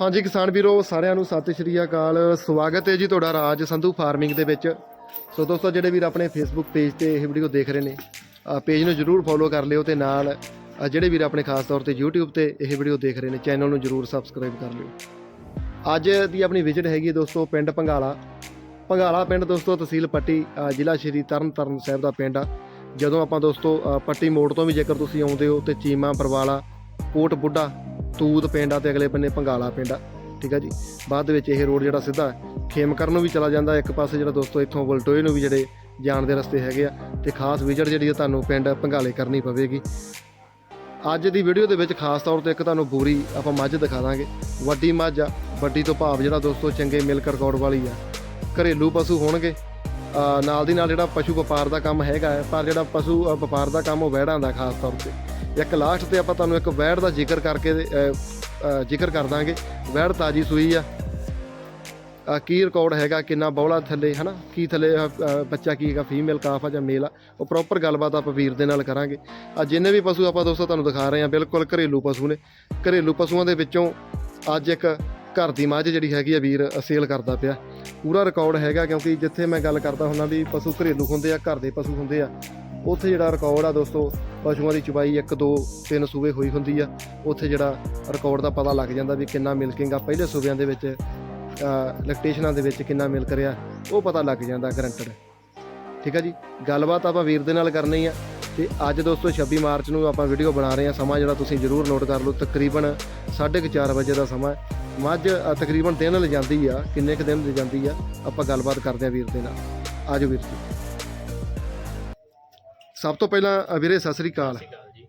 ਹਾਂਜੀ ਕਿਸਾਨ ਵੀਰੋ, ਸਾਰਿਆਂ ਨੂੰ ਸਤਿ ਸ਼੍ਰੀ ਅਕਾਲ। ਸਵਾਗਤ ਹੈ ਜੀ ਤੁਹਾਡਾ ਰਾਜ ਸੰਧੂ ਫਾਰਮਿੰਗ ਦੇ ਵਿੱਚ। ਸੋ ਦੋਸਤੋ, ਜਿਹੜੇ ਵੀਰ ਆਪਣੇ ਫੇਸਬੁੱਕ ਪੇਜ ਤੇ ਇਹ ਵੀਡੀਓ ਦੇਖ ਰਹੇ ਨੇ ਪੇਜ ਨੂੰ ਜਰੂਰ ਫੋਲੋ ਕਰ ਲਿਓ ਤੇ ਨਾਲ ਜਿਹੜੇ ਵੀਰ ਆਪਣੇ ਖਾਸ ਤੌਰ ਤੇ YouTube ਤੇ ਇਹ ਵੀਡੀਓ ਦੇਖ ਰਹੇ ਨੇ ਚੈਨਲ ਨੂੰ ਜਰੂਰ ਸਬਸਕ੍ਰਾਈਬ ਕਰ ਲਿਓ। ਅੱਜ ਦੀ ਆਪਣੀ ਵਿਜ਼ਿਟ ਹੈਗੀ ਦੋਸਤੋ, ਪਿੰਡ ਪੰਗਾਲਾ ਪੰਗਾਲਾ ਪਿੰਡ ਦੋਸਤੋ, ਤਹਿਸੀਲ ਪੱਟੀ ਜ਼ਿਲ੍ਹਾ ਸ਼੍ਰੀ ਤਰਨਤਾਰਨ ਸਾਹਿਬ ਦਾ ਪਿੰਡ ਆ। ਜਦੋਂ ਆਪਾਂ ਦੋਸਤੋ ਪੱਟੀ ਮੋੜ ਤੋਂ ਵੀ ਜੇਕਰ ਤੁਸੀਂ ਆਉਂਦੇ ਹੋ ਤੇ ਚੀਮਾ ਬਰਵਾਲਾ ਕੋਟ ਬੁੱਢਾ ਤੂਤ ਪਿੰਡ ਆ ਤੇ ਅਗਲੇ ਬੰਨੇ ਪੰਗਾਲਾ ਪਿੰਡ ਆ, ਠੀਕ ਆ ਜੀ? ਬਾਅਦ ਦੇ ਵਿੱਚ ਇਹ ਰੋਡ ਜਿਹੜਾ ਸਿੱਧਾ ਖੇਮਕਰ ਨੂੰ ਵੀ ਚਲਾ ਜਾਂਦਾ, ਇੱਕ ਪਾਸੇ ਜਿਹੜਾ ਦੋਸਤੋ ਇੱਥੋਂ ਵਲਟੋਏ ਨੂੰ ਵੀ ਜਿਹੜੇ ਜਾਣ ਦੇ ਰਸਤੇ ਹੈਗੇ ਆ, ਤੇ ਖਾਸ ਵਿਜ਼ਿਟ ਜਿਹੜੀ ਆ, ਤੁਹਾਨੂੰ ਪਿੰਡ ਪੰਗਾਲੇ ਕਰਨੀ ਪਵੇਗੀ। ਅੱਜ ਦੀ ਵੀਡੀਓ ਦੇ ਵਿੱਚ ਖਾਸ ਤੌਰ ਤੇ ਇੱਕ ਤੁਹਾਨੂੰ ਬੂਰੀ ਆਪਾਂ ਮੱਝ ਦਿਖਾ ਦਾਂਗੇ। ਵੱਡੀ ਮੱਝ ਆ, ਵੱਡੀ ਤੋਂ ਭਾਵ ਜਿਹੜਾ ਦੋਸਤੋ ਚੰਗੇ ਮਿਲਕ ਰਿਕਾਰਡ ਵਾਲੀ ਆ। ਘਰੇਲੂ ਪਸ਼ੂ ਹੋਣਗੇ। ਨਾਲ ਦੀ ਨਾਲ ਜਿਹੜਾ ਪਸ਼ੂ ਵਪਾਰ ਦਾ ਕੰਮ ਹੈਗਾ ਪਰ ਜਿਹੜਾ ਪਸ਼ੂ ਵਪਾਰ ਦਾ ਕੰਮ ਉਹ ਵਹਿੜਾਂ ਦਾ ਖਾਸ ਤੌਰ ਤੇ। ਇੱਕ ਲਾਸਟ ਤੇ ਆਪਾਂ ਤੁਹਾਨੂੰ ਇੱਕ ਵਹਿੜ ਦਾ ਜ਼ਿਕਰ ਕਰਕੇ ਜ਼ਿਕਰ ਕਰ ਦਾਂਗੇ। ਵਹਿੜ ਤਾਜੀ ਸੂਈ ਆ। ਕੀ ਰਿਕਾਰਡ ਹੈਗਾ, ਕਿੰਨਾ ਬੌਲਾ ਥੱਲੇ, ਹਨਾ? ਕੀ ਥੱਲੇ ਬੱਚਾ ਕੀ ਹੈਗਾ ਫੀਮੇਲ ਕਾਫ ਆ ਜਾਂ ਮੇਲ ਆ? ਉਹ ਪ੍ਰੋਪਰ ਗੱਲਬਾਤ ਆਪਾਂ ਵੀਰ ਦੇ ਨਾਲ ਕਰਾਂਗੇ। ਆ ਜਿੰਨੇ ਵੀ ਪਸ਼ੂ ਆਪਾਂ ਦੋਸਤੋ ਤੁਹਾਨੂੰ ਦਿਖਾ ਰਹੇ ਆ, ਬਿਲਕੁਲ ਘਰੇਲੂ ਪਸ਼ੂ ਨੇ। ਘਰੇਲੂ ਪਸ਼ੂਆਂ ਦੇ ਵਿੱਚੋਂ ਅੱਜ ਇੱਕ ਘਰ ਦੀ ਮੱਝ ਜਿਹੜੀ ਹੈਗੀ ਆ ਵੀਰ ਸੇਲ ਕਰਦਾ ਪਿਆ। ਪੂਰਾ ਰਿਕਾਰਡ ਹੈਗਾ ਕਿਉਂਕਿ ਜਿੱਥੇ ਮੈਂ ਗੱਲ ਕਰਦਾ ਹੁੰਦਾ ਵੀ ਪਸ਼ੂ ਘਰੇਲੂ ਹੁੰਦੇ ਆ, ਘਰ ਦੇ ਪਸ਼ੂ ਹੁੰਦੇ ਆ। ਉੱਥੇ ਜਿਹੜਾ ਰਿਕਾਰਡ ਆ ਦੋਸਤੋ, ਪਸ਼ੂਆਂ ਦੀ ਚੁਬਾਈ 1 2 3 ਸੂਬੇ ਹੋਈ ਹੁੰਦੀ ਆ। ਉੱਥੇ ਜਿਹੜਾ ਰਿਕਾਰਡ ਦਾ ਪਤਾ ਲੱਗ ਜਾਂਦਾ ਵੀ ਕਿੰਨਾ ਮਿਲਕਿੰਗ ਆ। ਪਹਿਲੇ ਸੂਬਿਆਂ ਦੇ ਵਿੱਚ ਲੈਕਟੇਸ਼ਨਾਂ ਦੇ ਵਿੱਚ ਕਿੰਨਾ ਮਿਲਕ ਰਿਹਾ, ਉਹ ਪਤਾ ਲੱਗ ਜਾਂਦਾ ਗਰੰਟਡ ਠੀਕ ਆ ਜੀ? ਗੱਲਬਾਤ ਆਪਾਂ ਵੀਰ ਦੇ ਨਾਲ ਕਰਨੀ ਆ। ਤੇ ਅੱਜ ਦੋਸਤੋ 26 ਮਾਰਚ ਨੂੰ ਆਪਾਂ ਵੀਡੀਓ ਬਣਾ ਰਹੇ ਆ। ਸਮਾਂ ਜਿਹੜਾ ਤੁਸੀਂ ਜਰੂਰ ਨੋਟ ਕਰ ਲਓ, ਤਕਰੀਬਨ 4:30 ਵਜੇ ਦਾ ਸਮਾਂ ਮੱਝ ਤਕਰੀਬਨ ਦਿਨ ਲੈ ਜਾਂਦੀ ਆ, ਕਿੰਨੇ ਕੁ ਦਿਨ ਲੈ ਜਾਂਦੀ ਆ, ਆਪਾਂ ਗੱਲਬਾਤ ਕਰਦੇ ਆ ਵੀਰ ਦੇ ਨਾਲ। ਆਜੋ ਵੀਰ ਜੀ। ਸਭ ਤੋਂ ਪਹਿਲਾਂ ਅ, ਵੀਰੇ ਸਤਿ ਸ੍ਰੀ ਅਕਾਲ। ਜੀ।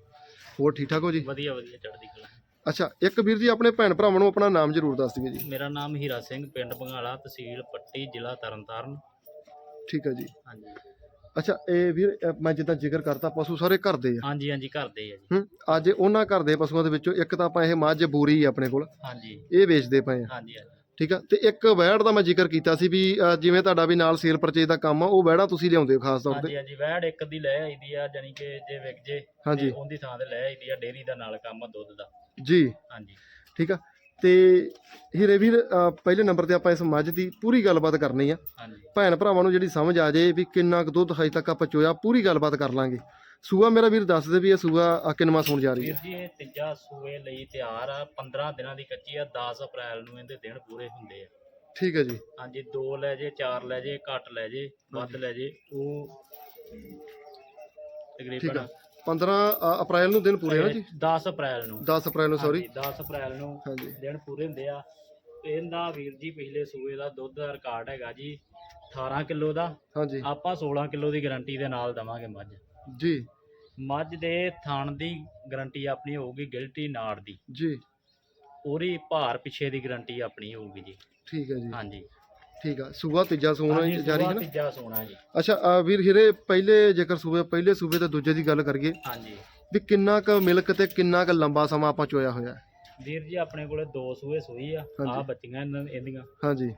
ਹੋਰ ਠੀਕ ਠਾਕ ਹੋ ਜੀ? ਵਧੀਆ ਵਧੀਆ ਚੜ੍ਹਦੀ ਕਲਾ। ਅੱਛਾ ਇੱਕ ਵੀਰ ਜੀ ਆਪਣੇ ਭੈਣ ਭਰਾਵਾਂ ਨੂੰ ਆਪਣਾ ਨਾਮ ਜਰੂਰ ਦੱਸ ਦਿਓ ਜੀ। ਮੇਰਾ ਨਾਮ ਹੀਰਾ ਸਿੰਘ ਪਿੰਡ ਬੰਗਾਲਾ ਤਹਿਸੀਲ ਪੱਟੀ ਜ਼ਿਲ੍ਹਾ ਤਰਨਤਾਰਨ। ਠੀਕ ਹੈ ਜੀ। ਹਾਂਜੀ। ਅੱਛਾ ਇਹ ਵੀਰ ਅ, ਮੈਂ ਜਿੱਦਾਂ ਜ਼ਿਕਰ ਕਰਤਾ ਪਸ਼ੂ ਸਾਰੇ ਘਰ ਦੇ ਆ। ਹਾਂਜੀ ਹਾਂਜੀ ਘਰ ਦੇ ਆ ਜੀ। ਹੂੰ ਅੱਜ ਉਹਨਾਂ ਘਰ ਦੇ ਪਸ਼ੂਆਂ ਦੇ ਵਿੱਚੋਂ ਇੱਕ ਤਾਂ ਆਪਾਂ ਇਹ ਮੱਝ ਬੂਰੀ ਆ ਆਪਣੇ ਕੋਲ। ਹਾਂਜੀ। ਇਹ ਵੇਚਦੇ ਪਏ ਆ। ਹਾਂਜੀ ਹਾਂਜੀ। ਠੀਕ ਆ? ਤੇ ਇੱਕ ਵੈੜ ਦਾ ਮੈਂ ਜ਼ਿਕਰ ਕੀਤਾ ਸੀ ਵੀ ਜਿਵੇਂ ਤੁਹਾਡਾ ਵੀ ਨਾਲ ਸੇਲ ਪਰਚੇਜ ਦਾ ਕੰਮ ਆ ਉਹ ਵੈੜਾਂ ਤੁਸੀਂ ਲਿਆਉਂਦੇ ਹੋ ਖਾਸ ਤੌਰ ਤੇ? ਹਾਂਜੀ ਹਾਂਜੀ ਵੈੜ ਇੱਕ ਦੀ ਲੈ ਆਈਦੀ ਆ ਜਾਨੀ ਕਿ ਜੇ ਵਿਕ ਜੇ ਹਾਂਜੀ। ਉਹਦੀ ਥਾਂ ਤੇ ਲੈ ਆਈਦੀ ਆ ਡੇਰੀ ਦਾ ਨਾਲ ਕੰਮ ਆ ਦੁੱਧ ਦਾ। ਜੀ। ਹਾਂਜੀ। ਠੀਕ ਆ? ਤੇ ਹੀਰੇ ਵੀਰ ਅ, ਪਹਿਲੇ ਨੰਬਰ ਤੇ ਆਪਾਂ ਇਸ ਮੱਝ ਦੀ ਪੂਰੀ ਗੱਲਬਾਤ ਕਰਨੀ ਆ। ਹਾਂਜੀ। ਭੈਣ ਭਰਾਵਾਂ ਨੂੰ ਜਿਹੜੀ ਸਮਝ ਆ ਜੇ ਵੀ ਕਿੰਨਾ ਕੁ ਦੁੱਧ ਹਜੇ ਤੱਕ ਆਪਾਂ ਚੋਇਆ ਪੂਰੀ ਗੱਲਬਾਤ ਕਰ ਲਾਂਗੇ। ਸੂਆ ਮੇਰਾ ਵੀਰ ਦੱਸ ਦੇ ਵੀ ਇਹ ਸੂਆ ਅ, ਕਿੰਨਵਾਂ ਸੌਣ ਜਾ ਰਹੀ ਵੀਰ ਹੈ ਜੀ ਇਹ ਤੀਜਾ ਸੂਏ ਲਈ ਤਿਆਰ ਆ। 15 ਦਿਨਾਂ ਦੀ ਕੱਚੀ ਆ 10 ਅਪ੍ਰੈਲ ਨੂੰ ਇਹਦੇ ਦਿਨ ਪੂਰੇ ਹੁੰਦੇ ਆ। ਠੀਕ ਹੈ ਜੀ। ਹਾਂਜੀ 2 ਲੈ ਜੇ 4 ਲੈ ਜੇ ਘੱਟ ਲੈ ਜੇ ਵੱਧ ਲੈ ਜੇ ਉਹ ਠੀਕ ਤਕਰੀਬਨ ਆ 15 ਅ, ਅਪ੍ਰੈਲ ਨੂੰ ਦਿਨ ਪੂਰੇ ਆ ਨਾ ਜੀ? 10 ਅਪ੍ਰੈਲ ਨੂੰ। 10 ਅਪ੍ਰੈਲ ਨੂੰ ਸੌਰੀ ਹਾਂਜੀ, 10 ਅਪ੍ਰੈਲ ਨੂੰ ਹਾਂਜੀ। ਦਿਨ ਪੂਰੇ ਹੁੰਦੇ ਆ। ਇਹਦਾ ਵੀਰ ਜੀ ਪਿਛਲੇ ਸੂਏ ਦਾ ਦੁੱਧ ਦਾ ਰਿਕਾਰਡ ਹੈਗਾ ਜੀ 18 ਕਿਲੋ ਦਾ। ਹਾਂਜੀ। ਆਪਾਂ 16 ਕਿਲੋ ਦੀ ਗਾਰੰਟੀ ਦੇ ਨਾਲ ਦਵਾਂਗੇ ਮੱਝ। ਜੀ। ਮੱਝ ਦੇ ਥਣ ਦੀ ਗਾਰੰਟੀ ਆਪਣੀ ਹੋਊਗੀ ਗਿਲਟੀ ਨਾੜ ਦੀ। ਜੀ। ਪੂਰੀ ਭਾਰ ਪਿੱਛੇ ਦੀ ਗਾਰੰਟੀ ਆਪਣੀ ਹੋਊਗੀ ਜੀ। ਠੀਕ ਹੈ ਜੀ। ਹਾਂਜੀ। ਠੀਕ ਆ ਸੂਆ ਤੀਜਾ ਸੂਣ ਹਾਂਜੀ ਜਾਰੀ ਹੈ ਸੂਆ ਨਾ? ਤੀਜਾ ਸੋਨਾ ਜੀ। ਅੱਛਾ ਅ, ਵੀਰ ਹੀਰੇ ਪਹਿਲੇ ਜੇਕਰ ਸੂਬੇ ਪਹਿਲੇ ਸੂਬੇ ਤੇ ਦੂਜੇ ਦੀ ਗੱਲ ਕਰੀਏ ਹਾਂਜੀ। ਵੀ ਕਿੰਨਾ ਕੁ ਮਿਲਕ ਤੇ ਕਿੰਨਾ ਕੁ ਲੰਬਾ ਸਮਾਂ ਆਪਾਂ ਚੋਇਆ ਹੋਇਆ ਹੈ? ਵੀਰ ਜੀ ਆਪਣੇ ਕੋਲੇ ਦੋ ਸੂਏ ਸੂਈ ਆ ਹਾਂਜੀ। ਆ ਬੱਚੀਆਂ ਇਹਨਾਂ- ਇਹਦੀਆਂ। ਹਾਂਜੀ।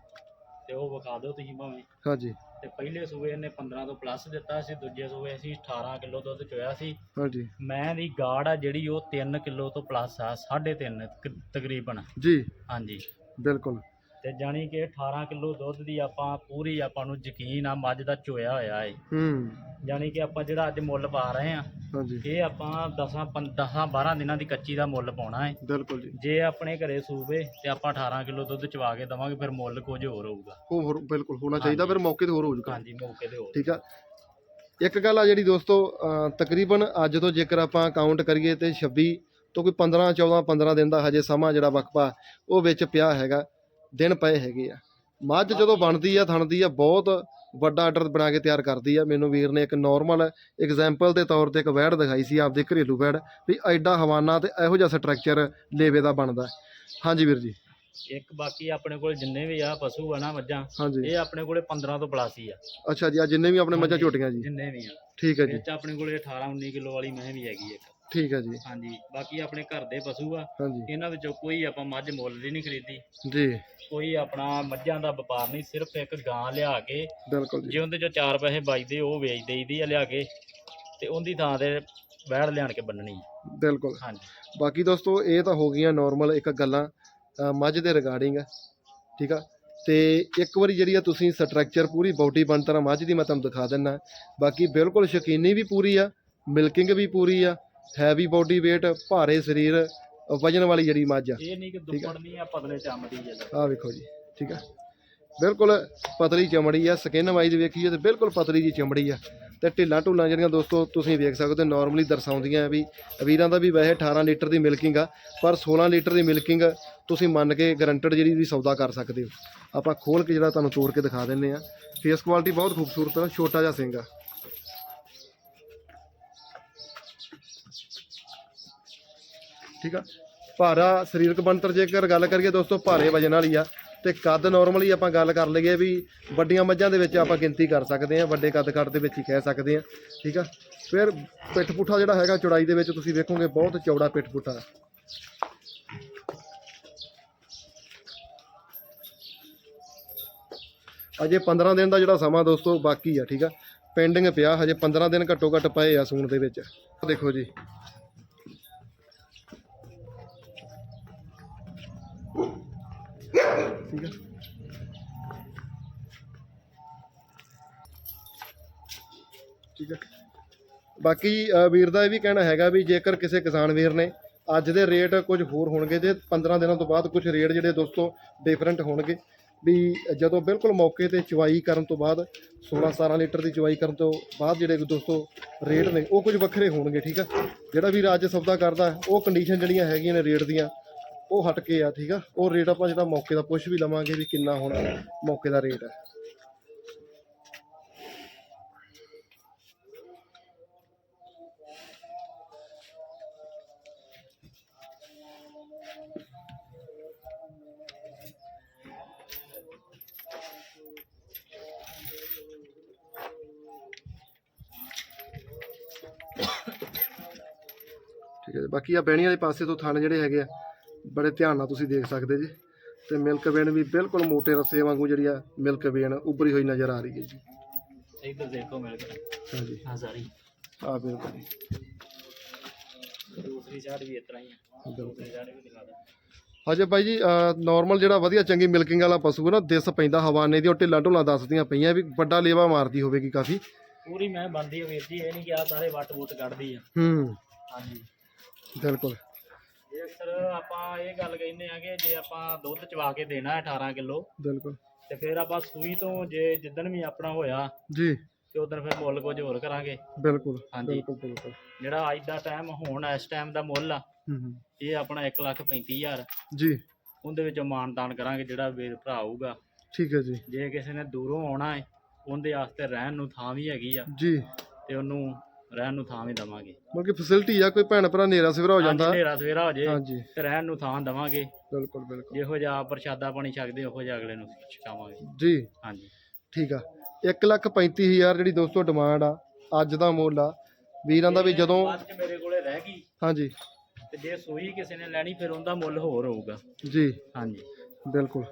ਤੇ ਉਹ ਵਿਖਾ ਦਿਓ ਤੁਸੀਂ ਭਾਵੇਂ। ਹਾਂਜੀ। ਤੇ ਪਹਿਲੇ ਸੂਏ ਇਹਨੇ 15 ਤੋਂ ਪਲੱਸ ਦਿੱਤਾ ਸੀ ਦੂਜੇ ਸੂਏ ਅਸੀਂ 18 ਕਿਲੋ ਦੁੱਧ ਚੋਇਆ ਸੀ। ਹਾਂਜੀ। ਮੈਂ ਦੀ ਗਾੜ ਆ ਜਿਹੜੀ ਉਹ 3 ਕਿਲੋ ਤੋਂ ਪਲੱਸ ਆ 3.5 ਤਕਰੀਬਨ। ਜੀ। ਹਾਂਜੀ। ਬਿਲਕੁਲ। ਤੇ ਜਾਣੀ ਕਿ 18 ਕਿਲੋ ਦੁੱਧ ਦੀ ਆਪਾਂ ਪੂਰੀ ਆਪਾਂ ਨੂੰ ਯਕੀਨ ਆ ਮੱਝ ਦਾ ਚੋਇਆ ਹੋਇਆ ਏ। ਹੂੰ। ਜਾਣੀ ਕਿ ਆਪਾਂ ਜਿਹੜਾ ਅੱਜ ਮੁੱਲ ਪਾ ਰਹੇ ਆ ਹਾਂਜੀ। ਇਹ ਆਪਾਂ 10 10 12 ਦਿਨਾਂ ਦੀ ਕੱਚੀ ਦਾ ਮੁੱਲ ਪਾਉਣਾ ਏ। ਬਿਲਕੁਲ ਜੀ। ਜੇ ਆਪਣੇ ਘਰੇ ਸੂਬੇ ਤੇ ਆਪਾਂ 18 ਕਿਲੋ ਦੁੱਧ ਚਵਾ ਕੇ ਦਵਾਂਗੇ ਫਿਰ ਮੁੱਲ ਕੁਝ ਹੋਰ ਹੋਊਗਾ। ਹੋਰ ਬਿਲਕੁਲ ਹੋਣਾ ਚਾਹੀਦਾ ਫਿਰ ਮੌਕੇ ਤੇ ਹੋਰ ਹੋ ਜਾਊਗਾ ਹਾਂਜੀ ਮੌਕੇ ਤੇ ਹੋਰ। ਠੀਕ ਆ। ਇੱਕ ਗੱਲ ਆ ਜਿਹੜੀ ਦੋਸਤੋ ਤਕਰੀਬਨ ਅੱਜ ਤੋਂ ਜੇਕਰ ਆਪਾਂ ਕਾਊਂਟ ਕਰੀਏ ਤੇ 26 ਤੋਂ ਕੋਈ 15 14 15 ਦਿਨ ਦਾ ਹਜੇ ਸਮਾਂ ਜਿਹੜਾ ਵਕਫਾ ਉਹ ਵਿੱਚ ਪਿਆ ਹੈਗਾ। ਦਿਨ ਪਏ ਹੈਗੇ ਆ। ਮੱਝ ਜਦੋਂ ਬਣਦੀ ਆ ਥਣਦੀ ਆ ਬਹੁਤ ਵੱਡਾ ਆਰਡਰ ਬਣਾ ਕੇ ਤਿਆਰ ਕਰਦੀ ਆ। ਮੈਨੂੰ ਵੀਰ ਨੇ ਇੱਕ ਨਾਰਮਲ ਐਗਜ਼ਾਮਪਲ ਦੇ ਤੌਰ ਤੇ ਇੱਕ ਵੈੜ ਦਿਖਾਈ ਸੀ ਆਪਦੇ ਘਰੇਲੂ ਵੈੜ ਵੀ ਐਡਾ ਹਵਾਨਾ ਤੇ ਇਹੋ ਜਿਹਾ ਸਟਰਕਚਰ ਲੇਵੇ ਦਾ ਬਣਦਾ। ਹਾਂਜੀ ਵੀਰ ਜੀ। ਇੱਕ ਬਾਕੀ ਆਪਣੇ ਕੋਲ ਜਿੰਨੇ ਵੀ ਆ ਪਸ਼ੂ ਆ ਨਾ ਮੱਝਾਂ ਹਾਂਜੀ। ਇਹ ਆਪਣੇ ਕੋਲੇ 15 ਤੋਂ ਪਲੱਸ ਹੀ ਆ। ਅੱਛਾ ਜੀ ਆ ਜਿੰਨੇ ਵੀ ਆਪਣੇ ਮੱਝਾਂ ਹਾਂਜੀ, ਝੋਟੀਆਂ ਜੀ। ਜਿੰਨੇ ਵੀ ਆ। ਠੀਕ ਹੈ ਜੀ। ਵਿੱਚ ਆਪਣੇ ਕੋਲੇ 18 19 ਕਿਲੋ ਵਾਲੀ ਮੈਂ ਵੀ ਹੈਗੀ ਇੱਕ। ਠੀਕ ਹੈ ਜੀ। ਹਾਂਜੀ ਬਾਕੀ ਆਪਣੇ ਘਰ ਦੇ ਪਸ਼ੂ ਆ। ਹਾਂਜੀ। ਇਹਨਾਂ ਵਿੱਚੋਂ ਕੋਈ ਆਪਾਂ ਮੱਝ ਮੁੱਲ ਦੀ ਨਹੀਂ ਖਰੀਦੀ। ਜੀ। ਕੋਈ ਆਪਣਾ ਮੱਝਾਂ ਦਾ ਵਪਾਰ ਨਹੀਂ ਸਿਰਫ ਇੱਕ ਗਾਂ ਲਿਆ ਕੇ ਬਿਲਕੁਲ ਜੀ। ਜੇ ਉਹਦੇ ਚੋਂ ਚਾਰ ਪੈਸੇ ਬਚਦੇ ਉਹ ਵੇਚ ਦੇਈਦੀ ਆ ਲਿਆ ਕੇ ਤੇ ਉਹਦੀ ਥਾਂ ਤੇ ਵੈੜ ਲਿਆਣ ਕੇ ਬੰਨਣੀ। ਬਿਲਕੁਲ। ਹਾਂਜੀ। ਬਾਕੀ ਦੋਸਤੋ ਇਹ ਤਾਂ ਹੋ ਗਈਆਂ ਨਾਰਮਲ ਇੱਕ ਗੱਲਾਂ ਅ, ਮੱਝ ਦੇ ਰਿਗਾਰਡਿੰਗ ਠੀਕ ਆ? ਤੇ ਇੱਕ ਵਾਰੀ ਜਿਹੜੀ ਆ ਤੁਸੀਂ ਸਟਰਕਚਰ ਪੂਰੀ ਬਾਡੀ ਬਣਤਰ ਆ ਮੱਝ ਦੀ ਮੈਂ ਤੁਹਾਨੂੰ ਦਿਖਾ ਦਿੰਨਾ। ਬਾਕੀ ਬਿਲਕੁਲ ਸ਼ਕੀਨੀ ਵੀ ਪੂਰੀ ਆ ਮਿਲਕਿੰਗ ਵੀ ਪੂਰੀ ਆ ਹੈਵੀ ਬਾਡੀ weight ਭਾਰੇ ਸਰੀਰ ਵਜਨ ਵਾਲੀ ਜਿਹੜੀ ਮੱਝ ਆ। ਇਹ ਨਹੀਂ ਕਿ ਦੁੱਪੜ ਨਹੀਂ ਆ ਪਤਲੇ ਚਮੜੀ ਜਦੋਂ ਆਹ ਵੇਖੋ ਜੀ ਠੀਕ ਆ। ਬਿਲਕੁਲ ਪਤਲੀ ਚਮੜੀ ਆ ਸਕਿਨ ਵਾਈਜ਼ ਵੇਖੀਏ ਤੇ ਬਿਲਕੁਲ ਪਤਲੀ ਜੀ ਚਮੜੀ ਆ। ਤੇ ਢਿੱਲਾਂ ਢੁੱਲਾਂ ਜਿਹੜੀਆਂ ਦੋਸਤੋ ਤੁਸੀਂ ਵੇਖ ਸਕਦੇ ਹੋ ਨਾਰਮਲੀ ਦਰਸਾਉਂਦੀਆਂ ਵੀ। ਵੀਰਾਂ ਦਾ ਵੀ ਵੈਸੇ 18 ਲੀਟਰ ਦੀ ਮਿਲਕਿੰਗ ਆ ਪਰ 16 ਲੀਟਰ ਦੀ ਮਿਲਕਿੰਗ ਤੁਸੀਂ ਮੰਨ ਕੇ ਗਰੰਟਡ ਜਿਹੜੀ ਵੀ ਸੌਦਾ ਕਰ ਸਕਦੇ ਹੋ। ਆਪਾਂ ਖੋਲ ਕੇ ਜਿਹੜਾ ਤੁਹਾਨੂੰ ਤੋੜ ਕੇ ਦਿਖਾ ਦਿੰਨੇ ਆ ਫੇਸ ਕੁਆਲਿਟੀ ਬਹੁਤ ਖੂਬਸੂਰਤ ਆ ਛੋਟਾ ਜਿਹਾ ਸਿੰਘ ਆ। ਠੀਕ ਆ? ਭਾਰਾ ਸਰੀਰਕ ਬਣਤਰ ਜੇਕਰ ਗੱਲ ਕਰੀਏ ਦੋਸਤੋ, ਭਾਰੇ ਵਜਨ ਵਾਲੀ ਆ। ਤੇ ਕੱਦ ਨਾਰਮਲੀ ਆਪਾਂ ਗੱਲ ਕਰ ਲਈਏ ਵੀ ਵੱਡੀਆਂ ਮੱਝਾਂ ਦੇ ਵਿੱਚ ਆਪਾਂ ਗਿਣਤੀ ਕਰ ਸਕਦੇ ਹਾਂ, ਵੱਡੇ ਕੱਦ ਕੱਦ ਦੇ ਵਿੱਚ ਹੀ ਕਹਿ ਸਕਦੇ ਹਾਂ, ਠੀਕ ਆ? ਫਿਰ ਪਿੱਠ ਪੁੱਠਾ ਜਿਹੜਾ ਹੈਗਾ ਚੌੜਾਈ ਦੇ ਵਿੱਚ ਤੁਸੀਂ ਵੇਖੋਗੇ ਬਹੁਤ ਚੌੜਾ ਪਿੱਠ ਪੁੱਠਾ। ਹੈ। ਅਜੇ 15 ਦਿਨ ਦਾ ਜਿਹੜਾ ਸਮਾਂ ਦੋਸਤੋ ਬਾਕੀ ਆ, ਠੀਕ ਆ? ਪੈਂਡਿੰਗ ਪਿਆ, ਹਜੇ 15 ਦਿਨ ਘੱਟੋ ਘੱਟ ਪਏ ਆ ਸੂਣ ਦੇ ਵਿੱਚ। ਦੇਖੋ ਜੀ। ਠੀਕ ਆ। ਠੀਕ ਹੈ ਬਾਕੀ ਵੀਰ ਦਾ ਇਹ ਵੀ ਕਹਿਣਾ ਹੈਗਾ ਵੀ ਜੇਕਰ ਕਿਸੇ ਕਿਸਾਨ ਵੀਰ ਨੇ ਅੱਜ ਦੇ ਰੇਟ ਕੁਝ ਹੋਰ ਹੋਣਗੇ ਜੇ 15 ਦਿਨਾਂ ਤੋਂ ਬਾਅਦ ਕੁਝ ਰੇਟ ਜਿਹੜੇ ਦੋਸਤੋ ਡਿਫਰੈਂਟ ਹੋਣਗੇ। ਵੀ ਜਦੋਂ ਬਿਲਕੁਲ ਮੌਕੇ ਤੇ ਚਵਾਈ ਕਰਨ ਤੋਂ ਬਾਅਦ 16 17 ਲੀਟਰ ਦੀ ਚਵਾਈ ਕਰਨ ਤੋਂ ਬਾਅਦ ਜਿਹੜੇ ਦੋਸਤੋ ਰੇਟ ਨੇ, ਉਹ ਕੁਝ ਵੱਖਰੇ ਹੋਣਗੇ, ਠੀਕ ਆ? ਜਿਹੜਾ ਵੀਰ ਅੱਜ ਸੌਦਾ ਕਰਦਾ, ਉਹ ਕੰਡੀਸ਼ਨ ਜਿਹੜੀਆਂ ਹੈਗੀਆਂ ਨੇ ਰੇਟ ਦੀਆਂ ਉਹ ਹਟ ਕੇ ਆ, ਠੀਕ ਆ? ਉਹ ਰੇਟ ਆਪਾਂ ਜਿਹੜਾ ਮੌਕੇ ਦਾ ਪੁੱਛ ਵੀ ਲਵਾਂਗੇ ਵੀ ਕਿੰਨਾ ਹੋਣਾ, ਮੌਕੇ ਦਾ ਰੇਟ ਹੈ ਠੀਕ ਹੈ ਬਾਕੀ ਆ ਬਹਿਣੀ ਵਾਲੇ ਪਾਸੇ ਤੋਂ ਥਣ ਜਿਹੜੇ ਹੈਗੇ ਆ ਬੜੇ ਧਿਆਨ ਨਾਲ ਤੁਸੀਂ ਦੇਖ ਸਕਦੇ ਜੀ। ਤੇ ਮਿਲਕ ਵੇਨ ਵੀ ਬਿਲਕੁਲ ਮੋਟੇ ਰਸੇ ਵਾਂਗੂ ਜਿਹੜੀ ਆ ਮਿਲਕ ਵੇਨ ਉੱਭਰੀ ਹੋਈ ਨਜ਼ਰ ਆ ਰਹੀ ਹੈ ਜੀ। ਇੱਧਰ ਦੇਖੋ ਮਿਲ ਕੇ ਹਾਂਜੀ। ਹਾਂ ਸਾਰੀ। ਆ ਬਿਲਕੁਲ ਜੀ। ਦੂਸਰੀ ਸਾਈਡ ਵੀ ਤਰ੍ਹਾਂ ਹੀ ਆ। ਬਿਲਕੁਲ। ਦੂਸਰੀ ਸਾਈਡ ਵੀ ਦਿਖਾ ਦੇ ਹਾਂਜੀ ਬਾਈ ਜੀ ਨਾਰਮਲ ਜਿਹੜਾ ਵਧੀਆ ਚੰਗੀ ਮਿਲਕਿੰਗ ਵਾਲਾ ਪਸ਼ੂ ਹੈ ਨਾ ਦਿਸ ਪੈਂਦਾ ਹਵਾਨੇ ਦੀ ਉਹ ਢਿੱਲਾਂ ਢੁੱਲਾਂ ਦੱਸਦੀਆਂ ਪਈਆਂ ਵੀ ਵੱਡਾ ਲੇਵਾ ਮਾਰਦੀ ਹੋਵੇਗੀ ਕਾਫੀ। ਪੂਰੀ ਮੈਂ ਬੰਦੀ ਆ ਵੀਰ ਜੀ ਇਹ ਨਹੀਂ ਕਿ ਆ ਸਾਰੇ ਵੱਟ ਵੁੱਟ ਕੱਢਦੀ ਆ। ਹੂੰ। ਹਾਂਜੀ। ਬਿਲਕੁਲ। ਸਰ ਆਪਾਂ ਇਹ ਗੱਲ ਕਹਿੰਦੇ ਆ ਕਿ ਜੇ ਆਪਾਂ ਦੁੱਧ ਚਵਾ ਕੇ ਦੇਣਾ ਹੈ 18 ਕਿਲੋ ਬਿਲਕੁਲ। ਤੇ ਫਿਰ ਆਪਾਂ ਸੂਈ ਤੋਂ ਜੇ ਜਿੱਦਣ ਵੀ ਆਪਣਾ ਹੋਇਆ ਜੀ। ਤੇ ਉਦੋਂ ਫਿਰ ਮੁੱਲ ਕੁਝ ਹੋਰ ਕਰਾਂਗੇ। ਬਿਲਕੁਲ ਹਾਂਜੀ। ਬਿਲਕੁਲ ਬਿਲਕੁਲ। ਜਿਹੜਾ ਅੱਜ ਦਾ ਟਾਈਮ ਹੁਣ ਇਸ ਟਾਈਮ ਦਾ ਮੁੱਲ ਆ ਹੂੰ ਹੂੰ। ਇਹ ਆਪਣਾ 135000 ਜੀ। ਉਹਦੇ ਵਿੱਚੋਂ ਮਾਨਦਾਨ ਕਰਾਂਗੇ ਜਿਹੜਾ ਵੀਰ ਭਰਾ ਆਊਗਾ। ਠੀਕ ਹੈ ਜੀ। ਜੇ ਕਿਸੇ ਨੇ ਦੂਰੋਂ ਆਉਣਾ ਹੈ ਉਹਦੇ ਵਾਸਤੇ ਰਹਿਣ ਨੂੰ ਥਾਂ ਵੀ ਹੈਗੀ ਆ। ਜੀ। ਤੇ ਉਹਨੂੰ ਰਹਿਣ ਨੂੰ ਥਾਂ ਵੀ ਦਵਾਂਗੇ। ਮਤਲਬ ਕਿ ਫੈਸਿਲਿਟੀ ਆ ਕੋਈ ਭੈਣ ਭਰਾ ਨੇਰਾ ਸਵੇਰਾ ਹੋ ਜਾਂਦਾ। ਹਨੇਰਾ ਸਵੇਰਾ ਹੋ ਜੇ ਹਾਂਜੀ। ਤੇ ਰਹਿਣ ਨੂੰ ਥਾਂ ਦਵਾਂਗੇ। ਬਿਲਕੁਲ ਬਿਲਕੁਲ। ਜਿਹੋ ਜਿਹਾ ਪ੍ਰਸ਼ਾਦਾ ਪਾਣੀ ਛਕਦੇ ਉਹੋ ਜਿਹਾ ਅਗਲੇ ਨੂੰ ਛਕਾਵਾਂਗੇ। ਜੀ। ਹਾਂਜੀ। ਠੀਕ ਆ। 135000 ਜਿਹੜੀ ਦੋਸਤੋ ਡਿਮਾਂਡ ਆ ਅੱਜ ਦਾ ਮੁੱਲ ਆ। ਵੀਰਾਂ ਦਾ ਵੀ ਜਦੋਂ ਬਾਅਦ ਚ ਮੇਰੇ ਕੋਲੇ ਰਹਿ ਗਈ। ਹਾਂਜੀ। ਤੇ ਜੇ ਸੂਈ ਕਿਸੇ ਨੇ ਲੈਣੀ ਫਿਰ ਉਹਦਾ ਮੁੱਲ ਹੋਰ ਹੋਊਗਾ। ਜੀ। ਹਾਂਜੀ। ਬਿਲਕੁਲ।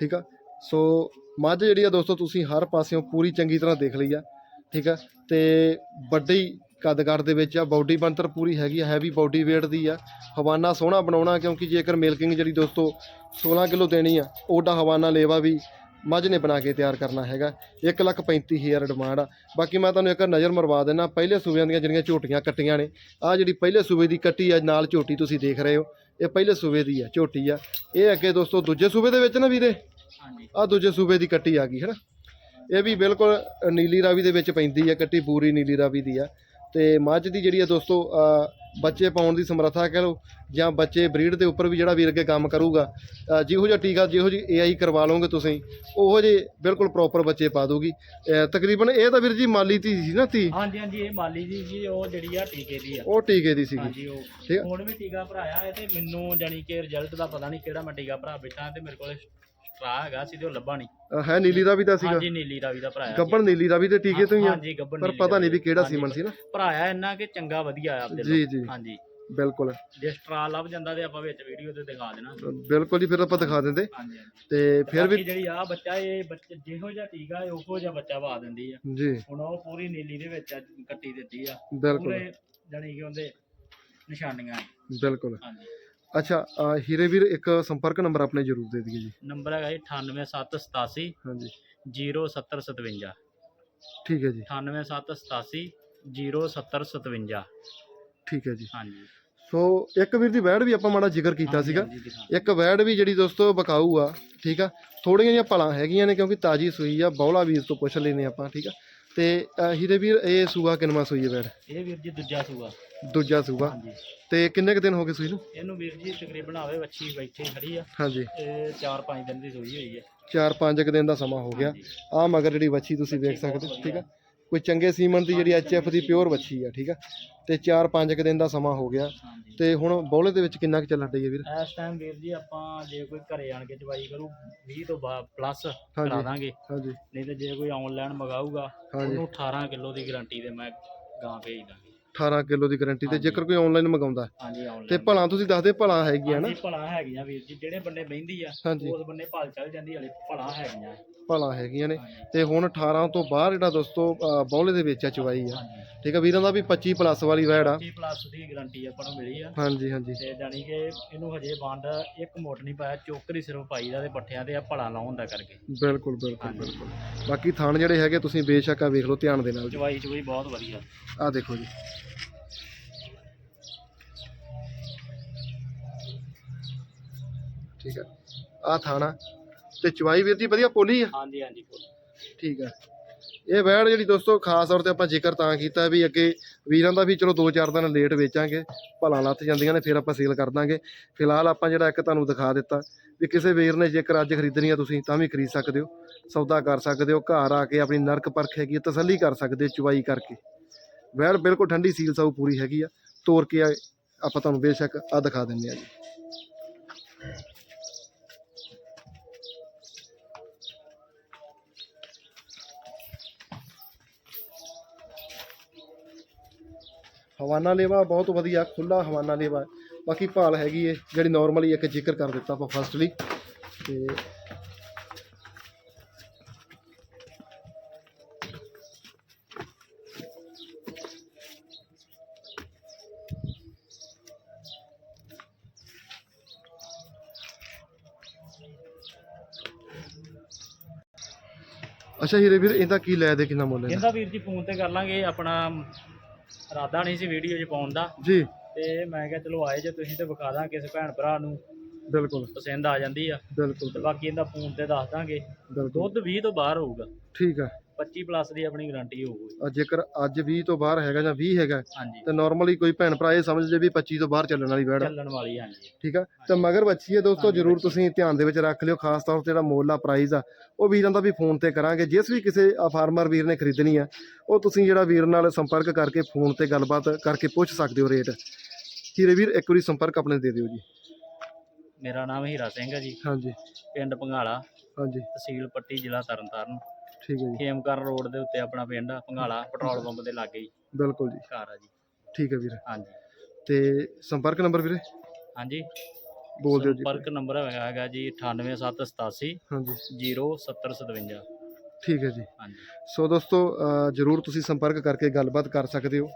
ਠੀਕ ਆ। ਸੋ ਮੱਝ ਜਿਹੜੀ ਆ ਦੋਸਤੋ ਤੁਸੀਂ ਹਰ ਪਾਸਿਓਂ ਪੂਰੀ ਚੰਗੀ ਤਰ੍ਹਾਂ ਦੇਖ ਲਈ ਆ। ਠੀਕ ਆ? ਤੇ ਵੱਡੀ ਕੱਦ-ਕੱਦ ਦੇ ਵਿੱਚ ਆ ਬਾਡੀ ਬਣਤਰ ਪੂਰੀ ਹੈਗੀ ਆ ਹੈਵੀ ਬਾਡੀ weight ਦੀ ਆ। ਹਵਾਨਾ ਸੋਹਣਾ ਬਣਾਉਣਾ ਕਿਉਂਕਿ ਜੇਕਰ ਮਿਲਕਿੰਗ ਜਿਹੜੀ ਦੋਸਤੋ 16 ਕਿਲੋ ਦੇਣੀ ਆ ਓਡਾ ਹਵਾਨਾ ਲੇਵਾ ਵੀ ਮੱਝ ਨੇ ਬਣਾ ਕੇ ਤਿਆਰ ਕਰਨਾ ਹੈਗਾ। 135000 ਡਿਮਾਂਡ ਆ। ਬਾਕੀ ਮੈਂ ਤੁਹਾਨੂੰ ਇੱਕ ਨਜ਼ਰ ਮਰਵਾ ਦੇਣਾ ਪਹਿਲੇ ਸੂਬਿਆਂ ਦੀਆਂ ਜਿਹੜੀਆਂ ਝੋਟੀਆਂ ਕੱਟੀਆਂ ਨੇ ਆ ਜਿਹੜੀ ਪਹਿਲੇ ਸੂਬੇ ਦੀ ਕੱਟੀ ਆ ਨਾਲ ਝੋਟੀ ਤੁਸੀਂ ਦੇਖ ਰਹੇ ਹੋ ਇਹ ਪਹਿਲੇ ਸੂਬੇ ਦੀ ਆ ਝੋਟੀ ਆ। ਇਹ ਅੱਗੇ ਦੋਸਤੋ ਦੂਜੇ ਸੂਬੇ ਦੇ ਵਿੱਚ ਨਾ ਵੀਰੇ? ਹਾਂਜੀ। ਆ ਦੂਜੇ ਸੂਬੇ ਦੀ ਕੱਟੀ ਆ ਗਈ ਹੈ ਨਾ ਇਹ ਵੀ ਬਿਲਕੁਲ ਨੀਲੀ ਰਾਵੀ ਦੇ ਵਿੱਚ ਪੈਂਦੀ ਆ ਕੱਟੀ ਪੂਰੀ ਨੀਲੀ ਰਾਵੀ ਦੀ ਆ। ਤੇ ਮੱਝ ਦੀ ਜਿਹੜੀ ਆ ਦੋਸਤੋ ਬੱਚੇ ਪਾਉਣ ਦੀ ਸਮਰੱਥਾ ਕਹਿ ਲਓ ਜਾਂ ਬੱਚੇ ਬਰੀਡ ਦੇ ਉੱਪਰ ਵੀ ਜਿਹੜਾ ਵੀਰ ਅੱਗੇ ਕੰਮ ਕਰੂਗਾ ਜਿਹੋ ਜਿਹਾ ਟੀਕਾ ਜਿਹੋ ਜਿਹੀ ਏਆਈ ਕਰਵਾ ਲਓਗੇ ਤੁਸੀਂ ਉਹੋ ਜਿਹੇ ਬਿਲਕੁਲ ਪ੍ਰੋਪਰ ਬੱਚੇ ਪਾ ਦੂਗੀ ਤਕਰੀਬਨ ਇਹ ਤਾਂ ਵੀਰ ਜੀ ਮਾਲੀ ਤੀ ਸੀ ਨਾ ਤੀ ਹਾਂਜੀ ਹਾਂਜੀ ਇਹ ਮਾਲੀ ਜੀ ਜੀ ਉਹ ਜਿਹੜੀ ਆ ਟੀਕੇ ਦੀ ਆ। ਉਹ ਟੀਕੇ ਦੀ ਸੀਗੀ। ਹਾਂਜੀ ਉਹ। ਹੁਣ ਵੀ ਟੀਕਾ ਭਰਾਇਆ ਤੇ ਮੈਨੂੰ ਜਾਨੀ ਕਿ ਰਿਜ਼ਲਟ ਦਾ ਪਤਾ ਨਹੀਂ ਕਿਹੜਾ ਮੈਂ ਟੀਕਾ ਭਰਾ ਬੈਠਾ ਤੇ ਮੇਰੇ ਕੋਲ ਸਟਰਾ ਹੈਗਾ ਸੀ ਤੇ ਉਹ ਲੱਭਾ ਨਹੀਂ ਅ, ਹੈ ਨੀਲੀ ਰਾਵੀ ਦਾ ਸੀਗਾ। ਹਾਂਜੀ ਨੀਲੀ ਰਾਵੀ ਦਾ ਭਰਾਇਆ ਸੀ। ਗੱਬਣ ਨੀਲੀ ਰਾਵੀ ਦੇ ਟੀਕੇ ਤੋਂ ਹੀ ਆ ਹਾਂਜੀ ਗੱਬਰ ਪਰ ਨੀਲੀ ਪਤਾ ਨਹੀਂ ਰਾਵੀ ਵੀ ਕਿਹੜਾ ਹਾਂਜੀ, ਸੀਮਨ ਸੀ ਨਾ। ਭਰਾਇਆ ਇੰਨਾ ਕਿ ਚੰਗਾ ਵਧੀਆ ਆ ਆਪਦੇ ਜੀ ਜੀ। ਹਾਂਜੀ। ਬਿਲਕੁਲ। ਜੇ ਸਟਰਾ ਲੱਭ ਜਾਂਦਾ ਤੇ ਆਪਾਂ ਵਿੱਚ ਵੀਡੀਓ ਤੇ ਦਿਖਾ ਦੇਣਾ। ਬਿਲਕੁਲ ਜੀ ਫਿਰ ਆਪਾਂ ਦਿਖਾ ਦਿੰਦੇ। ਹਾਂਜੀ ਤੇ ਫਿਰ ਵੀ ਬਾਕੀ ਜਿਹੜੀ ਆ ਬੱਚਾ ਇਹ ਬੱਚੇ ਜਿਹੋ ਜਿਹਾ ਟੀਕਾ ਹੈ ਉਹੋ ਜਿਹਾ ਬੱਚਾ ਪਾ ਦਿੰਦੀ ਆ। ਜੀ। ਹੁਣ ਉਹ ਪੂਰੀ ਨੀਲੀ ਦੇ ਵਿੱਚ ਕੱਟੀ ਦਿੱਤੀ ਆ। ਬਿਲਕੁਲ। ਪੂਰੇ ਜਾਨੀ ਕਿ ਉਹਦੇ ਨਿਸ਼ਾਨੀਆਂ ਆ। ਬਿਲਕੁਲ। ਹਾਂਜੀ। ਅੱਛਾ ਅ, ਹੀਰੇ ਵੀਰ ਇੱਕ ਸੰਪਰਕ ਨੰਬਰ ਆਪਣੇ ਜ਼ਰੂਰ ਦੇ ਦਈਏ ਜੀ। ਨੰਬਰ ਹੈਗਾ ਜੀ 98787 ਹਾਂਜੀ। 07057 ਠੀਕ ਹੈ ਜੀ। 98787 07057 ਠੀਕ ਹੈ ਜੀ। ਹਾਂਜੀ। ਸੋ ਇੱਕ ਵੀਰ ਦੀ ਵੈੜ ਵੀ ਆਪਾਂ ਮਾੜਾ ਜ਼ਿਕਰ ਕੀਤਾ ਹਾਂਜੀ, ਸੀਗਾ। ਹਾਂਜੀ, ਦਿਖਾ। ਇੱਕ ਵੈੜ ਵੀ ਜਿਹੜੀ ਦੋਸਤੋ ਬਕਾਊ ਆ ਠੀਕ ਆ। ਥੋੜੀਆਂ ਜਿਹੀਆਂ ਭਲਾਂ ਹੈਗੀਆਂ ਨੇ ਕਿਉਂਕਿ ਤਾਜੀ ਸੂਈ ਆ ਬੌਲਾ ਵੀਰ ਤੋਂ ਪੁੱਛ ਲੈਨੇ ਆਪਾਂ ਠੀਕ ਆ। ਤੇ ਅ, ਹੀਰੇ ਵੀਰ ਇਹ ਸੂਆ ਕਿੰਨਵਾਂ ਸੂਈ ਹੈ ਵੈੜ ਇਹ ਵੀਰ ਜੀ ਦੂਜਾ ਸੂਆ। ਦੂਜਾ ਸੂਆ। ਹਾਂਜੀ। ਤੇ ਕਿੰਨੇ ਕੁ ਦਿਨ ਹੋ ਗਏ ਸੂਈ ਨੂੰ? ਇਹਨੂੰ ਵੀਰ ਜੀ ਤਕਰੀਬਨ ਆਵੇ ਵੱਛੀ ਬੈਠੀ ਖੜੀ ਆ। ਹਾਂਜੀ। ਇਹ 4-5 ਦਿਨ ਦੀ ਸੂਈ ਹੋਈ ਹੈ। 4-5 ਕੁ ਦਿਨ ਦਾ ਸਮਾਂ ਹੋ ਗਿਆ। ਆ ਮਗਰ ਜਿਹੜੀ ਵੱਛੀ ਤੁਸੀਂ ਵੇਖ ਸਕਦੇ ਹੋ ਠੀਕ ਆ? ਕੋਈ ਚੰਗੇ ਸੀਮਨ ਦੀ ਜਿਹੜੀ ਐਚਐਫ ਦੀ ਪਿਓਰ ਵੱਛੀ ਆ ਠੀਕ ਆ? ਤੇ 4-5 ਕੁ ਦਿਨ ਦਾ ਸਮਾਂ ਹੋ ਗਿਆ। ਹਾਂਜੀ। ਤੇ ਹੁਣ ਬੌਲੇ ਦੇ ਵਿੱਚ ਕਿੰਨਾ ਕੁ ਚੱਲਣ ਡਈ ਹੈ ਵੀਰ? ਇਸ ਟਾਈਮ ਵੀਰ ਜੀ ਆਪਾਂ ਜੇ ਕੋਈ ਘਰੇ ਆਣ ਕੇ ਚਵਾਈ ਕਰੂ 20 ਤੋਂ ਪਲੱਸ ਕਰਾ ਦਾਂਗੇ। ਹਾਂਜੀ। ਨਹੀਂ ਤੇ ਜੇ ਕੋਈ ਆਨਲਾਈਨ ਮਗਾਊਗਾ ਹਾਂਜੀ। ਉਹਨੂੰ 18 ਕਿਲੋ ਦੀ ਗਾਰੰਟੀ ਤੇ ਮੈਂ ਗਾਂ ਭੇਜ ਦਾਂਗੇ। 18 ਕਿਲੋ ਦੀ ਗਾਰੰਟੀ ਤੇ। ਜੇਕਰ ਕੋਈ ਆਨਲਾਈਨ ਮੰਗਾਉਂਦਾ। ਹਾਂਜੀ ਤੇ ਭਲਾ ਤੁਸੀਂ ਦੱਸਦੇ ਭਲਾ ਹੈਗੀਆਂ ਨਾ। ਹਾਂਜੀ ਭਲਾ ਹੈਗੀਆਂ ਵੀਰ ਜੀ ਜਿਹੜੇ ਬੰਦੇ ਬਹਿੰਦੀ ਆ ਹਾਂਜੀ। ਉਸ ਬੰਨੇ ਭਲ ਚੱਲ ਜਾਂਦੀ ਹਲੇ ਭਲਾ ਹੈਗੀਆਂ। ਭਲਾ ਹੈਗੀਆਂ ਨੇ। ਤੇ ਹੁਣ 18 ਤੋਂ ਬਾਹਰ ਜਿਹੜਾ ਦੋਸਤੋ ਅ, ਬੌਲੇ ਦੇ ਵਿੱਚ ਆ ਚਵਾਈ ਆ। ਹਾਂਜੀ। ਠੀਕ ਆ ਵੀਰਾਂ ਦਾ ਵੀ 25 ਪਲੱਸ ਵਾਲੀ ਵੈੜ ਆ। 30 ਪਲੱਸ ਦੀ ਗਾਰੰਟੀ ਆਪਾਂ ਨੂੰ ਮਿਲੀ ਆ। ਹਾਂਜੀ ਹਾਂਜੀ। ਤੇ ਜਾਣੀ ਕਿ ਇਹਨੂੰ ਹਜੇ ਬੰਦ ਇੱਕ ਮੋਟ ਨਹੀਂ ਪਾਇਆ ਚੋਕਰ ਹੀ ਸਿਰਫ ਪਾਈ ਦਾ ਤੇ ਪੱਠਿਆਂ ਤੇ ਆ ਭਲਾ ਲਾਉਣ ਦਾ ਕਰਕੇ। ਬਿਲਕੁਲ ਬਿਲਕੁਲ। ਬਿਲਕੁਲ। ਬਾਕੀ ਥਾਣ ਜਿਹੜੇ ਹੈਗੇ ਤੁਸੀਂ ਬੇਸ਼ੱਕ ਆ ਵੇਖ ਲਓ ਧਿਆਨ ਦੇ ਨਾਲ ਜੀ। ਚਵਾਈ ਚਵਾਈ ਬਹੁਤ ਵਧੀਆ। ਆ ਦੇਖੋ ਜੀ। ਠੀਕ ਆ। ਆ ਥਾਣਾ। ਤੇ ਚਵਾਈ ਵੀਰ ਜੀ ਵਧੀਆ ਪੋਲੀ ਆ? ਹਾਂਜੀ ਹਾਂਜੀ ਠੀਕ ਆ। ਇਹ ਵੈੜ ਜਿਹੜੀ ਦੋਸਤੋ ਖਾਸ ਤੌਰ ਤੇ ਆਪਾਂ ਜ਼ਿਕਰ ਤਾਂ ਕੀਤਾ ਵੀ ਅੱਗੇ ਵੀਰਾਂ ਦਾ ਵੀ ਚਲੋ 2-4 ਦਿਨ ਲੇਟ ਵੇਚਾਂਗੇ ਭਲਾ ਲੱਥ ਜਾਂਦੀਆਂ ਨੇ ਫਿਰ ਆਪਾਂ ਸੇਲ ਕਰ ਦਾਂਗੇ। ਫਿਲਹਾਲ ਆਪਾਂ ਜਿਹੜਾ ਇੱਕ ਤੁਹਾਨੂੰ ਦਿਖਾ ਦਿੱਤਾ ਵੀ ਕਿਸੇ ਵੀਰ ਨੇ ਜੇਕਰ ਅੱਜ ਖਰੀਦਣੀ ਆ ਤੁਸੀਂ ਤਾਂ ਵੀ ਖਰੀਦ ਸਕਦੇ ਹੋ ਸੌਦਾ ਕਰ ਸਕਦੇ ਹੋ ਘਰ ਆ ਕੇ ਆਪਣੀ ਨਰਕ ਪਰਖ ਹੈਗੀ ਤਸੱਲੀ ਕਰ ਸਕਦੇ ਹੋ ਚੁਵਾਈ ਕਰਕੇ। ਵੈੜ ਬਿਲਕੁਲ ਠੰਡੀ ਸੀਲ ਸਾਊ ਪੂਰੀ ਹੈਗੀ ਆ। ਤੋੜ ਕੇ ਆਪਾਂ ਤੁਹਾਨੂੰ ਬੇਸ਼ੱਕ ਆ ਦਿਖਾ ਦਿੰਦੇ ਆ ਜੀ। ਹਵਾਨਾ ਲੇਵਾ ਬਹੁਤ ਵਧੀਆ ਖੁੱਲਾ ਹਵਾਨਾ ਲੇਵਾ ਬਾਕੀ ਭਾਲ ਹੈਗੀ ਏ, ਜਿਹੜੀ ਨਾਰਮਲੀ ਇੱਕ ਜ਼ਿਕਰ ਕਰ ਦਿੱਤਾ ਆਪਾਂ ਫਸਟਲੀ ਤੇ ਅੱਛਾ ਹੀਰੇ ਵੀਰ, ਇਹਦਾ ਕੀ ਲੈ ਦੇ, ਕਿੰਨਾ ਮੁੱਲ ਹੈ? ਇਹਦਾ ਵੀਰ ਜੀ, ਫੋਨ ਤੇ ਕਰ ਲਾਂਗੇ ਆਪਣਾ ਇਰਾਦਾ ਨਹੀਂ ਸੀ ਵੀਡੀਓ 'ਚ ਪਾਉਣ ਦਾ। ਜੀ। ਤੇ ਮੈਂ ਕਿਹਾ ਚਲੋ ਆਏ ਜੇ ਤੁਸੀਂ ਤੇ ਵਿਖਾ ਦਾਂ ਕਿਸੇ ਭੈਣ ਭਰਾ ਨੂੰ। ਬਿਲਕੁਲ। ਪਸੰਦ ਆ ਜਾਂਦੀ ਆ। ਬਿਲਕੁਲ। ਤੇ ਬਾਕੀ ਇਹਦਾ ਫੋਨ ਤੇ ਦੱਸ ਦਾਂਗੇ। ਬਿਲਕੁਲ। ਦੁੱਧ 20 ਤੋਂ ਬਾਹਰ ਹੋਊਗਾ। ਠੀਕ ਆ। 25 ਪਲੱਸ ਦੀ ਆਪਣੀ ਗਾਰੰਟੀ ਹੋਊਗੀ। ਆ ਜੇਕਰ ਅੱਜ 20 ਤੋਂ ਬਾਹਰ ਹੈਗਾ ਜਾਂ 20 ਹੈਗਾ ਹਾਂਜੀ। ਤੇ ਨਾਰਮਲੀ ਕੋਈ ਭੈਣ ਭਰਾ ਇਹ ਸਮਝ ਜੇ ਵੀ 25 ਤੋਂ ਬਾਹਰ ਚੱਲਣ ਵਾਲੀ ਵੈੜ ਆ। ਚੱਲਣ ਵਾਲੀ ਹਾਂਜੀ। ਠੀਕ ਆ? ਤੇ ਮਗਰ ਬੱਚੀ ਹੈ ਦੋਸਤੋ ਜਰੂਰ। ਤੁਸੀਂ ਧਿਆਨ ਦੇ ਵਿੱਚ ਰੱਖ ਲਿਓ ਖਾਸ ਤੌਰ ਤੇ ਜਿਹੜਾ ਮੁੱਲ ਆ ਪ੍ਰਾਈਸ ਆ ਉਹ ਵੀਰਾਂ ਦਾ ਵੀ ਫੋਨ ਤੇ ਕਰਾਂਗੇ। ਜਿਸ ਵੀ ਕਿਸੇ ਫਾਰਮਰ ਵੀਰ ਨੇ ਖਰੀਦਣੀ ਆ ਉਹ ਤੁਸੀਂ ਜਿਹੜਾ ਵੀਰ ਨਾਲ ਸੰਪਰਕ ਕਰਕੇ ਫੋਨ ਤੇ ਗੱਲਬਾਤ ਕਰਕੇ ਪੁੱਛ ਸਕਦੇ ਹੋ ਰੇਟ। ਹੀਰੇ ਵੀਰ ਇੱਕ ਵਾਰੀ ਸੰਪਰਕ ਆਪਣੇ ਦੇ ਦਿਓ ਜੀ। ਮੇਰਾ ਨਾਮ ਹੀਰਾ ਸਿੰਘ ਹੈ ਜੀ। ਹਾਂਜੀ। ਪਿੰਡ ਪੰਘਾਲਾ ਹਾਂਜੀ। ਤਹਿਸੀਲ ਪੱਟੀ ਜ਼ਿਲ੍ਹਾ ਤਰਨਤਾਰਨ। ਠੀਕ ਹੈ ਜੀ। ਖੇਮਕਰਨ ਰੋਡ ਦੇ ਉੱਤੇ ਆਪਣਾ ਪਿੰਡ ਆ ਪੰਘਾਲਾ ਪੈਟਰੋਲ ਪੰਪ ਦੇ ਲਾਗੇ ਹੀ ਬਿਲਕੁਲ ਜੀ। ਘਰ ਆ ਜੀ। ਠੀਕ ਹੈ ਵੀਰ। ਹਾਂਜੀ। ਤੇ ਸੰਪਰਕ ਨੰਬਰ ਵੀਰੇ? ਹਾਂਜੀ। ਬੋਲ ਦਿਓ ਜੀ ਸੰਪਰਕ ਨੰਬਰ ਹੈਗਾ ਹੈਗਾ ਜੀ 98787 ਹਾਂਜੀ। 07057 ਠੀਕ ਹੈ ਜੀ। ਹਾਂਜੀ। ਸੋ ਦੋਸਤੋ ਅ, ਜਰੂਰ ਤੁਸੀਂ ਸੰਪਰਕ ਕਰਕੇ ਗੱਲਬਾਤ ਕਰ ਸਕਦੇ ਹੋ।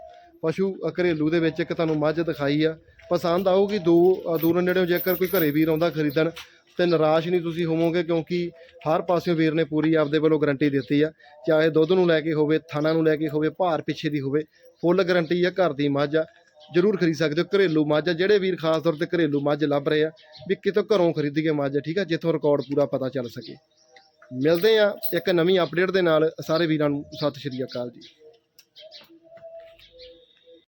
ਪਸ਼ੂ ਅ, ਘਰੇਲੂ ਦੇ ਵਿੱਚ ਇੱਕ ਤੁਹਾਨੂੰ ਮੱਝ ਦਿਖਾਈ ਆ। ਪਸੰਦ ਆਊਗੀ ਦੋ ਅ, ਦੂਰੋਂ ਨੇੜਿਓਂ ਜੇਕਰ ਕੋਈ ਘਰੇ ਵੀਰ ਆਉਂਦਾ ਖਰੀਦਣ ਤੇ ਨਿਰਾਸ਼ ਨਹੀਂ ਤੁਸੀਂ ਹੋਵੋਗੇ ਕਿਉਂਕਿ ਹਰ ਪਾਸਿਓਂ ਵੀਰ ਨੇ ਪੂਰੀ ਆਪਦੇ ਵੱਲੋਂ ਗਾਰੰਟੀ ਦਿੱਤੀ ਆ। ਚਾਹੇ ਦੁੱਧ ਨੂੰ ਲੈ ਕੇ ਹੋਵੇ, ਥਾਣਾ ਨੂੰ ਲੈ ਕੇ ਹੋਵੇ, ਭਾਰ ਪਿੱਛੇ ਦੀ ਹੋਵੇ ਫੁੱਲ ਗਾਰੰਟੀ ਆ ਘਰ ਦੀ ਮੱਝ ਆ। ਜਰੂਰ ਖਰੀਦ ਸਕਦੇ ਹੋ, ਘਰੇਲੂ ਮੱਝ ਆ। ਜਿਹੜੇ ਵੀਰ ਖਾਸ ਤੌਰ ਤੇ ਘਰੇਲੂ ਮੱਝ ਲੱਭ ਰਹੇ ਆ, ਵੀ ਕਿਤੋਂ ਘਰੋਂ ਖਰੀਦੀਏ ਮੱਝ, ਠੀਕ ਆ? ਜਿੱਥੋਂ ਰਿਕਾਰਡ ਪੂਰਾ ਪਤਾ ਚੱਲ ਸਕੇ। ਮਿਲਦੇ ਆ ਇੱਕ ਨਵੀਂ ਅਪਡੇਟ ਦੇ ਨਾਲ। ਸਾਰੇ ਵੀਰਾਂ ਨੂੰ ਸਤਿ ਸ਼੍ਰੀ ਅਕਾਲ ਜੀ।